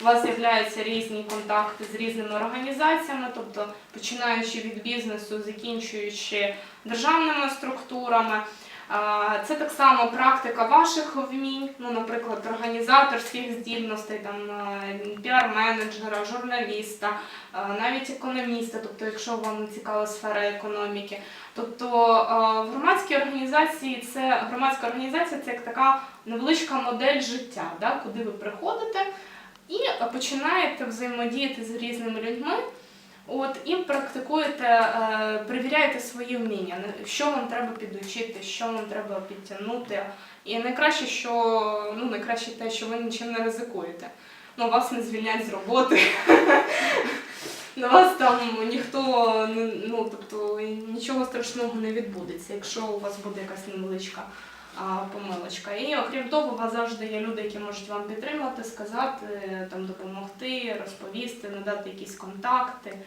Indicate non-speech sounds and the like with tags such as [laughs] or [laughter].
у вас з'являються різні контакти з різними організаціями, тобто починаючи від бізнесу, закінчуючи державними структурами. Це так само практика ваших вмінь, ну, наприклад, організаторських здібностей, там, е, піар-менеджера, журналіста, е, навіть економіста, тобто, якщо вам цікава сфера економіки. Тобто е, в громадській організації це громадська організація це як така невеличка модель життя, да, куди ви приходите і починаєте взаємодіяти з різними людьми. От і практикуєте, е, перевіряєте свої вміння, що вам треба підучити, що вам треба підтягнути. І найкраще, що ну найкраще те, що ви нічим не ризикуєте. Ну, вас не звільнять з роботи. [laughs] На вас там ніхто ну, тобто нічого страшного не відбудеться, якщо у вас буде якась невеличка помилочка. І окрім того, у вас завжди є люди, які можуть вам підтримати, сказати, там допомогти, розповісти, надати якісь контакти.